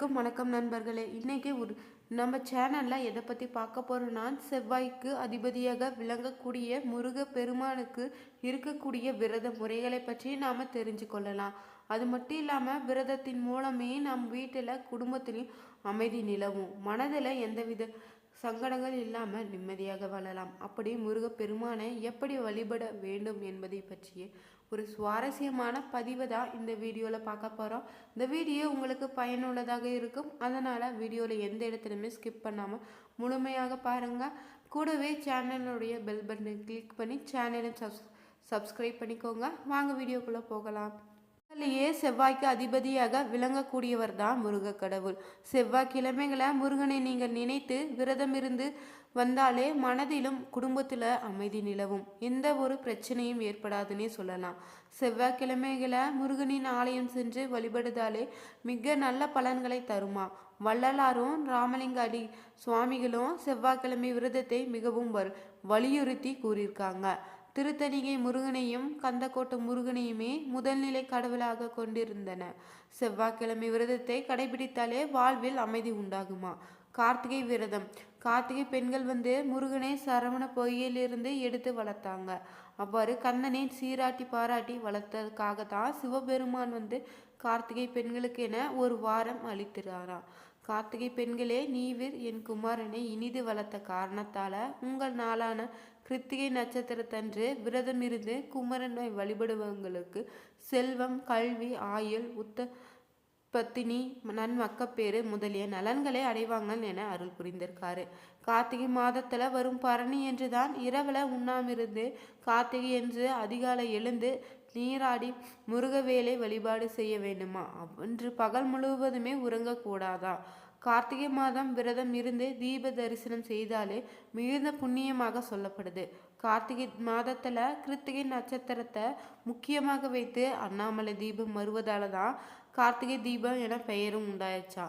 அனைவருக்கும் வணக்கம் நண்பர்களே. இன்றைக்கி ஒரு நம்ம சேனலில் எதை பற்றி பார்க்க போகிறோன்னா செவ்வாய்க்கு அதிபதியாக விளங்கக்கூடிய முருக பெருமானுக்கு இருக்கக்கூடிய விரத முறைகளை பற்றி நாம் தெரிஞ்சு கொள்ளலாம் அது மட்டும் இல்லாமல் விரதத்தின் மூலமே நம் வீட்டில் குடும்பத்திலையும் அமைதி நிலவும். மனதில் எந்தவித சங்கடங்கள் இல்லாமல் நிம்மதியாக வாழலாம். அப்படி முருக பெருமானை எப்படி வழிபட வேண்டும் என்பதை பற்றிய ஒரு சுவாரஸ்யமான பதிவை தான் இந்த வீடியோவில் பார்க்க போகிறோம் இந்த வீடியோ உங்களுக்கு பயனுள்ளதாக இருக்கும். அதனால் வீடியோவில் எந்த இடத்துலையுமே ஸ்கிப் பண்ணாமல் முழுமையாக பாருங்கள் கூடவே சேனலுடைய பெல் பட்டனை கிளிக் பண்ணி சேனலை சப்ஸ் சப்ஸ்கிரைப் பண்ணிக்கோங்க. வாங்க வீடியோக்குள்ளே போகலாம். முதல்லையே செவ்வாய்க்கு அதிபதியாக விளங்கக்கூடியவர் தான் முருக கடவுள் செவ்வாய்க்கிழமைகளை முருகனை நீங்கள் நினைத்து விரதம் இருந்து வந்தாலே மனதிலும் குடும்பத்தில் அமைதி நிலவும். எந்த ஒரு பிரச்சனையும் ஏற்படாதுன்னே சொல்லலாம். செவ்வாய்க்கிழமைகளை முருகனின் ஆலயம் சென்று வழிபடுதாலே மிக நல்ல பலன்களை தருமா? வள்ளலாரும் ராமலிங்க அடி சுவாமிகளும் செவ்வாய்க்கிழமை விரதத்தை மிகவும் வலியுறுத்தி கூறியிருக்காங்க. திருத்தணிகை முருகனையும் கந்தக்கோட்டை முருகனையுமே முதல்நிலை கடவுளாக கொண்டிருந்தன. செவ்வாய்க்கிழமை விரதத்தை கடைபிடித்தாலே வாழ்வில் அமைதி உண்டாகுமா? கார்த்திகை விரதம். கார்த்திகை பெண்கள் வந்து முருகனை சரவண பொய்யிலிருந்து எடுத்து வளர்த்தாங்க. அவ்வாறு கண்ணனை சீராட்டி பாராட்டி வளர்த்ததுக்காக தான் சிவபெருமான் வந்து கார்த்திகை பெண்களுக்கு என ஒரு வாரம் அளித்திராராம் கார்த்திகை பெண்களே நீவிர் என் குமாரனை இனிது வளர்த்த காரணத்தால உங்கள் நாளான கிருத்திகை நட்சத்திரத்தன்று விரதம் இருந்து குமரனை வழிபடுபவங்களுக்கு செல்வம் கல்வி ஆயுள் உத்த பத்தினி நன்மக்கப்பேறு முதலிய நலன்களை அடைவாங்க என அருள் புரிந்திருக்காரு. கார்த்திகை மாதத்துல வரும் பரணி என்று தான் இரவுல உண்ணாமிருந்து கார்த்திகை என்று அதிகாலை எழுந்து நீராடி முருகவேலை வழிபாடு செய்ய வேண்டுமா? அன்று பகல் முழுவதுமே உறங்கக்கூடாதா கார்த்திகை மாதம் விரதம் இருந்து தீப தரிசனம் செய்தாலே மிகுந்த புண்ணியமாக சொல்லப்படுது. கார்த்திகை மாதத்துல கிருத்திகை நட்சத்திரத்தை முக்கியமாக வைத்து அண்ணாமலை தீபம் வருவதால தான் கார்த்திகை தீபம் என பெயரும் உண்டாயிடுச்சா?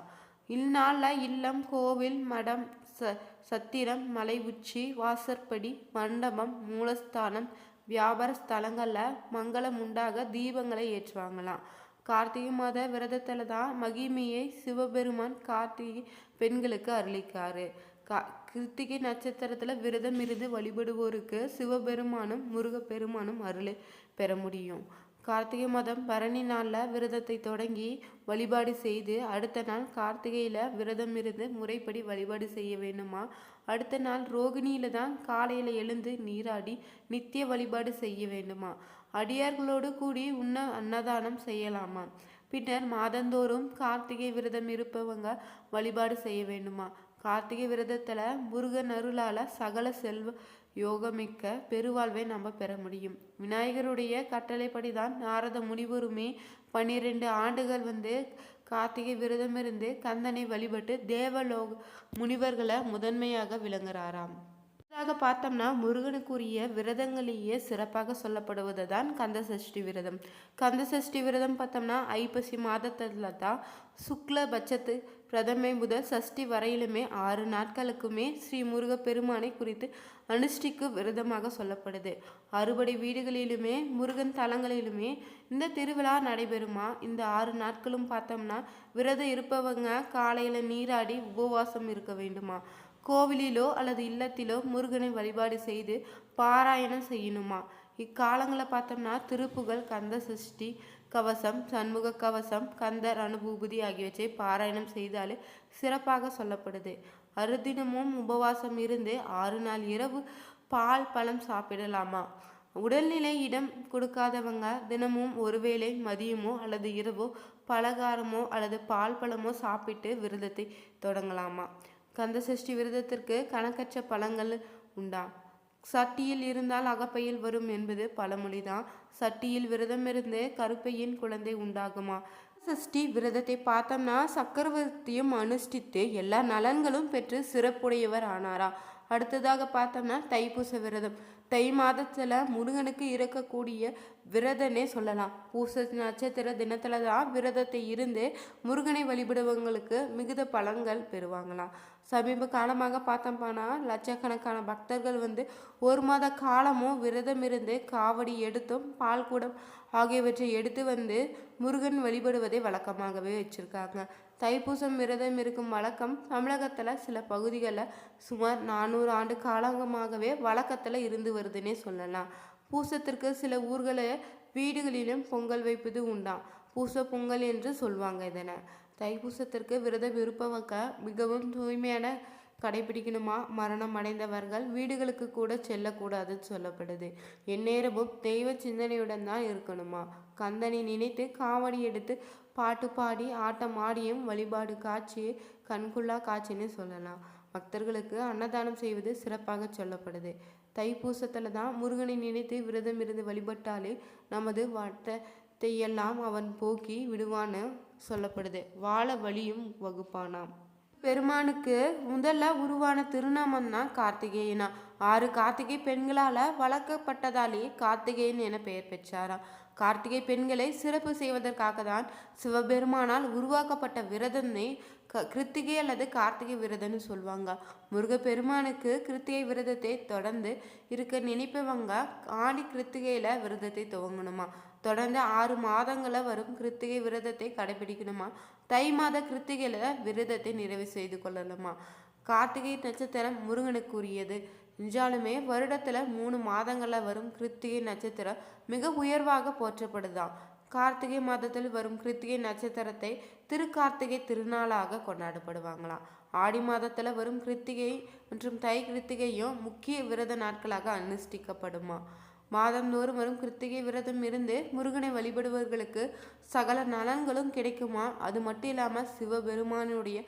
இந்நாளில் இல்லம் கோவில் மடம் ச சத்திரம் மலை உச்சி வாசற்படி மண்டபம் மூலஸ்தானம் வியாபார ஸ்தலங்களில் மங்களம் உண்டாக தீபங்களை ஏற்றுவாங்களாம். கார்த்திகை மாத விரதத்தில் தான் மகிமையை சிவபெருமான் கார்த்திகை பெண்களுக்கு அருளிக்காரு. கா கிருத்திகை நட்சத்திரத்தில் விரதம் இருந்து வழிபடுவோருக்கு சிவபெருமானும் முருகப்பெருமானும் அருளை பெற முடியும். கார்த்திகை மாதம் பரணி நாளில் விரதத்தை தொடங்கி வழிபாடு செய்து அடுத்த நாள் கார்த்திகையில் விரதம் இருந்து முறைப்படி வழிபாடு செய்ய வேண்டுமா? அடுத்த நாள் ரோகிணியில் தான் காலையில் எழுந்து நீராடி நித்திய வழிபாடு செய்ய வேண்டுமா? அடியார்களோடு கூடி உண்ண அன்னதானம் செய்யலாமா? பின்னர் மாதந்தோறும் கார்த்திகை விரதம் இருப்பவங்க வழிபாடு செய்ய வேண்டுமா? கார்த்திகை விரதத்தில் முருகன் அருளால் சகல செல்வ யோகமிக்க பெருவாழ்வை நம்ம பெற முடியும். விநாயகருடைய கட்டளைப்படி தான் நாரத முனிவருமே பன்னிரெண்டு ஆண்டுகள் வந்து கார்த்திகை விரதம் இருந்து கந்தனை வழிபட்டு தேவலோக முனிவர்களை முதன்மையாக விளங்குறாராம். அடுத்ததாக பார்த்தோம்னா முருகனுக்குரிய விரதங்களையே சிறப்பாக சொல்லப்படுவது தான் கந்த சஷ்டி விரதம். கந்த சஷ்டி விரதம் பார்த்தோம்னா ஐப்பசி மாதத்தில் தான் சுக்ல பட்சத்து பிரதமை முதல் சஷ்டி வரையிலுமே ஆறு நாட்களுக்குமே ஸ்ரீ முருகப்பெருமானை குறித்து அனுஷ்டிக்கு விரதமாக சொல்லப்படுது. அறுபடை வீடுகளிலுமே முருகன் தலங்களிலுமே இந்த திருவிழா நடைபெறுமா? இந்த ஆறு நாட்களும் பார்த்தோம்னா விரதம் இருப்பவங்க காலையில் நீராடி உபவாசம் இருக்க வேண்டுமா? கோவிலிலோ அல்லது இல்லத்திலோ முருகனை வழிபாடு செய்து பாராயணம் செய்யணுமா? இக்காலங்களை பார்த்தோம்னா திருப்புகள் கந்த சஷ்டி கவசம் சண்முக கவசம் கந்தர் அனுபூபதி ஆகியவற்றை பாராயணம் செய்தாலே சிறப்பாக சொல்லப்படுது. அறுதினமும் உபவாசம் இருந்து ஆறு நாள் இரவு பால் பழம் சாப்பிடலாமா? உடல்நிலை இடம் கொடுக்காதவங்க தினமும் ஒருவேளை மதியமோ அல்லது இரவோ பலகாரமோ அல்லது பால் பழமோ சாப்பிட்டு விரதத்தை தொடங்கலாமா? கந்த சஷ்டி விரதத்திற்கு கணக்கற்ற பழங்கள் உண்டா? சட்டியில் இருந்தால் அகப்பையில் வரும் என்பது பழமொழிதான் சட்டியில் விரதம் இருந்து கருப்பையின் குழந்தை உண்டாகுமா? சஷ்டி விரதத்தை பார்த்தோம்னா சக்கரவர்த்தியும் அனுஷ்டித்து எல்லா நலன்களும் பெற்று சிறப்புடையவர் ஆனாரா? அடுத்ததாக பார்த்தோம்னா தைப்பூச விரதம். தை மாதத்தில் முருகனுக்கு இருக்கக்கூடிய விரதனே சொல்லலாம். பூச நட்சத்திர தினத்தில் தான் விரதத்தை இருந்து முருகனை வழிபடுவங்களுக்கு மிகுந்த பலன்கள் பெறுவாங்களாம். சமீப காலமாக பார்த்தோம்னா லட்சக்கணக்கான பக்தர்கள் வந்து ஒரு மாத காலமும் விரதம் இருந்து காவடி எடுத்தும் பால் கூடம் ஆகியவற்றை எடுத்து வந்து முருகன் வழிபடுவதை வழக்கமாகவே வச்சுருக்காங்க. தைப்பூசம் விரதம் இருக்கும் வழக்கம் தமிழகத்தில் சில பகுதிகளில் சுமார் நானூறு ஆண்டு காலங்கமாகவே வழக்கத்தில் இருந்து வருதுன்னே சொல்லலாம். பூசத்திற்கு சில ஊர்களில் வீடுகளிலும் பொங்கல் வைப்பது உண்டாம் பூச பொங்கல் என்று சொல்லுவாங்க இதனை. தைப்பூசத்திற்கு விரதம் இருப்பவங்க மிகவும் தூய்மையான கடைபிடிக்கணுமா? மரணம் அடைந்தவர்கள் வீடுகளுக்கு கூட செல்லக்கூடாதுன்னு சொல்லப்படுது. எந்நேரமும் தெய்வ சிந்தனையுடன் தான் இருக்கணுமா? கந்தனை நினைத்து காவடி எடுத்து பாட்டு பாடி ஆட்டம் ஆடியும் வழிபாடு காட்சி கண்குள்ளா காட்சின்னு சொல்லலாம். பக்தர்களுக்கு அன்னதானம் செய்வது சிறப்பாக சொல்லப்படுது. தைப்பூசத்தில் தான் முருகனை நினைத்து விரதம் இருந்து வழிபட்டாலே நமது வட்டத்தையெல்லாம் அவன் போக்கி விடுவான்னு சொல்லப்படுது. வாழ வழியும் வகுப்பானாம். பெருமானுக்கு முதல்ல உருவான திருநாமம் தான் கார்த்திகேயனா. ஆறு கார்த்திகை பெண்களால் வளர்க்கப்பட்டதாலேயே கார்த்திகேயன் என பெயர் பெற்றாராம். கார்த்திகை பெண்களை சிறப்பு செய்வதற்காக தான் சிவபெருமானால் உருவாக்கப்பட்ட விரதமே க கிருத்திகை அல்லது கார்த்திகை விரதம்னு சொல்லுவாங்க முருகப்பெருமானுக்கு கிருத்திகை விரதத்தை தொடர்ந்து இருக்க நினைப்பவங்க ஆடி கிருத்திகையில் விரதத்தை துவங்கணுமா? தொடர்ந்து ஆறு மாதங்களில் வரும் கிருத்திகை விரதத்தை கடைபிடிக்கணுமா? தை மாத கிருத்திகையில் விரதத்தை நிறைவு செய்து கொள்ளணுமா? கார்த்திகை நட்சத்திரம் முருகனுக்குரியது. என்றாலுமே வருடத்தில் மூணு மாதங்களில் வரும் கிருத்திகை நட்சத்திரம் மிக உயர்வாக போற்றப்படுதாம். கார்த்திகை மாதத்தில் வரும் கிருத்திகை நட்சத்திரத்தை திருக்கார்த்திகை திருநாளாக கொண்டாடப்படுவாங்களாம். ஆடி மாதத்தில் வரும் கிருத்திகை மற்றும் தை கிருத்திகையும் முக்கிய விரத நாட்களாக அனுஷ்டிக்கப்படுமா? மாதந்தோறும் வரும் கிருத்திகை விரதம் இருந்து முருகனை வழிபடுபவர்களுக்கு சகல நலன்களும் கிடைக்குமா? அது மட்டும் இல்லாமல் சிவபெருமானுடைய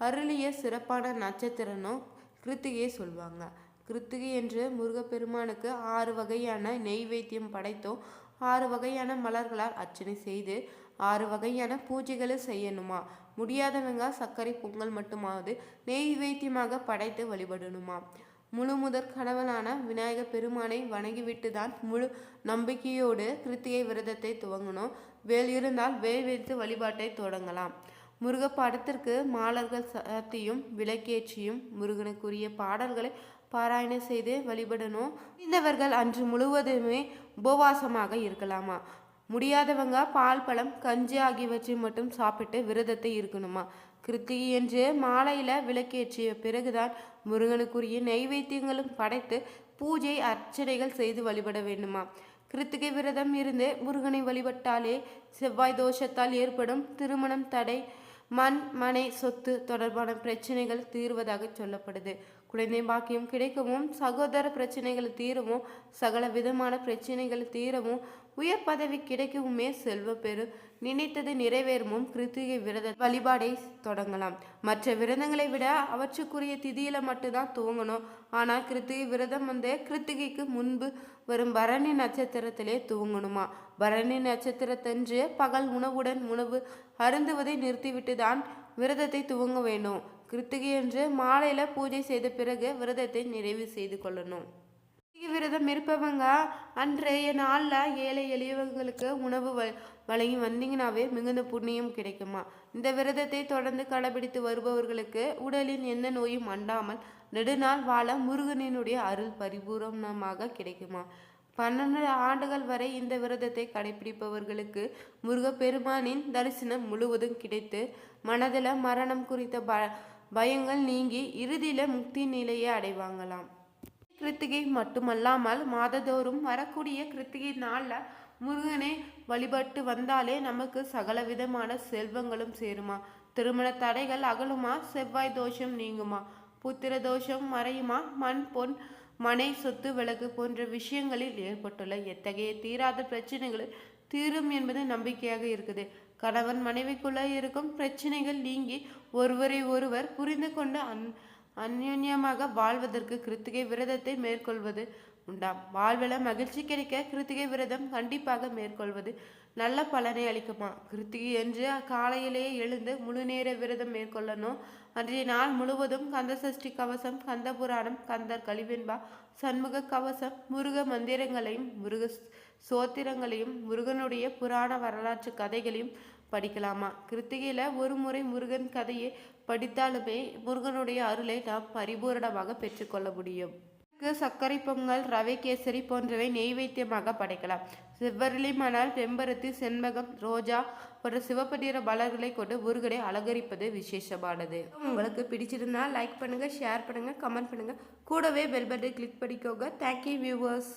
அருளிய சிறப்பான நட்சத்திரனும் கிருத்திகையை சொல்லுவாங்க கிருத்திகை என்று முருகப்பெருமானுக்கு ஆறு வகையான நெய்வேத்தியம் படைத்தோம் ஆறு வகையான மலர்களால் அர்ச்சனை செய்து ஆறு வகையான பூஜைகளை செய்யணுமா? முடியாதவங்க சர்க்கரை பொங்கல் மட்டுமாவது நெய்வேத்தியமாக படைத்து வழிபடணுமா? முழு முதற் கணவனான விநாயக பெருமானை வணங்கிவிட்டு தான் முழு நம்பிக்கையோடு கிருத்திகை விரதத்தை துவங்கணும். வேல் இருந்தால் வேல் வைத்து வழிபாட்டை தொடங்கலாம். முருக படத்திற்கு மாலர்கள் சாத்தியும் விளக்கேற்றியும் முருகனுக்குரிய பாடல்களை பாராயணம் செய்து வழிபடணும். இந்தவர்கள் அன்று முழுவதுமே உபவாசமாக இருக்கலாமா? முடியாதவங்க பால் பழம் கஞ்சி ஆகியவற்றை மட்டும் சாப்பிட்டு விரதத்தை இருக்கணுமா? கிருத்திகை என்று மாலையில் விளக்கேற்றிய பிறகுதான் முருகனுக்குரிய நைவேத்தியங்களும் படைத்து பூஜை அர்ச்சனைகள் செய்து வழிபட வேண்டுமா? கிருத்திகை விரதம் இருந்து முருகனை வழிபட்டாலே செவ்வாய் தோஷத்தால் ஏற்படும் திருமணம் தடை மண் மனை சொத்து தொடர்பான பிரச்சனைகள் தீர்வதாக சொல்லப்படுது. குழந்தை பாக்கியம் கிடைக்கவும் சகோதர பிரச்சனைகள் தீரவும் சகல விதமான பிரச்சனைகள் தீரவும் உயர் பதவி கிடைக்கவுமே செல்வ பெரு நினைத்தது நிறைவேறவும் கிருத்திகை விரத வழிபாடை தொடங்கலாம். மற்ற விரதங்களை விட அவற்றுக்குரிய திதியில மட்டும்தான் துவங்கணும் ஆனால் கிருத்திகை விரதம் வந்து கிருத்திகைக்கு முன்பு வரும் பரணி நட்சத்திரத்திலே துவங்கணுமா பரணி நட்சத்திரத்தன்று பகல் உணவுடன் உணவு அருந்துவதை நிறுத்திவிட்டு தான் விரதத்தை துவங்க வேண்டும். கிருத்திகையன்று மாலையில் பூஜை செய்த பிறகு விரதத்தை நிறைவு செய்து கொள்ளணும். கிருத்திகை விரதம் இருப்பவங்க அன்றைய நாளில் ஏழை எளியவங்களுக்கு உணவு வ வழங்கி வந்தீங்கன்னாவே மிகுந்த புண்ணியம் கிடைக்குமா? இந்த விரதத்தை தொடர்ந்து கடைபிடித்து வருபவர்களுக்கு உடலின் எந்த நோயும் அண்டாமல் நெடுநாள் வாழ முருகனினுடைய அருள் பரிபூரணமாக கிடைக்குமா? பன்னெண்டு ஆண்டுகள் வரை இந்த விரதத்தை கடைபிடிப்பவர்களுக்கு முருகப்பெருமானின் தரிசனம் முழுவதும் கிடைத்து மனதில் மரணம் குறித்த ப பயங்கள் நீங்கி இறுதியில் முக்தி நிலையை அடைவாங்களாம். கிருத்திகை மட்டுமல்லாமல் மாதந்தோறும் வரக்கூடிய கிருத்திகை நாளில் முருகனை வழிபட்டு வந்தாலே நமக்கு சகல விதமான செல்வங்களும் சேருமா. திருமண தடைகள் அகலுமா? செவ்வாய் தோஷம் நீங்குமா? புத்திர தோஷம் மறையுமா? மண் பொன் மனை சொத்து விளக்கு போன்ற விஷயங்களில் ஏற்பட்டுள்ள எத்தகைய தீராத பிரச்சனைகள் தீரும் என்பது நம்பிக்கையாக இருக்குது. கணவன் மனைவிக்குள்ளே இருக்கும் பிரச்சனைகள் நீங்கி ஒருவரை ஒருவர் புரிந்து கொண்டு அன் அந்யோன்யமாக வாழ்வதற்கு கிருத்திகை விரதத்தை மேற்கொள்வது உண்டாம். வாழ்வில் மகிழ்ச்சி கிடைக்க கிருத்திகை விரதம் கண்டிப்பாக மேற்கொள்வது நல்ல பலனை அளிக்குமா? கிருத்திகை என்று காலையிலேயே எழுந்து முழு நேர விரதம் மேற்கொள்ளணும் அன்றைய நாள் முழுவதும் கந்த சஷ்டி கவசம் கந்த புராணம் கந்தர் கழிவென்பா சண்முக கவசம் முருக மந்திரங்களையும் முருக சோத்திரங்களையும் முருகனுடைய புராண வரலாற்று கதைகளையும் படிக்கலாமா? கிருத்திகையில் ஒரு முறை முருகன் கதையை படித்தாலுமே முருகனுடைய அருளை நாம் பரிபூரணமாக பெற்றுக்கொள்ள முடியும். சர்க்கரை பொங்கல் ரவை கேசரி போன்றவை நெய்வேத்தியமாக படைக்கலாம். செவ்வரளி மணல் செம்பருத்தி செண்பகம் ரோஜா போன்ற சிவப்பு நிற மலர்களை கொண்டு முருகனை அலங்கரிப்பது விசேஷமானது. உங்களுக்கு பிடிச்சிருந்தா லைக் பண்ணுங்கள் ஷேர் பண்ணுங்கள் கமெண்ட் பண்ணுங்கள் கூடவே பெல் பட்டனை கிளிக் பண்ணிக்கோங்க. Thank you viewers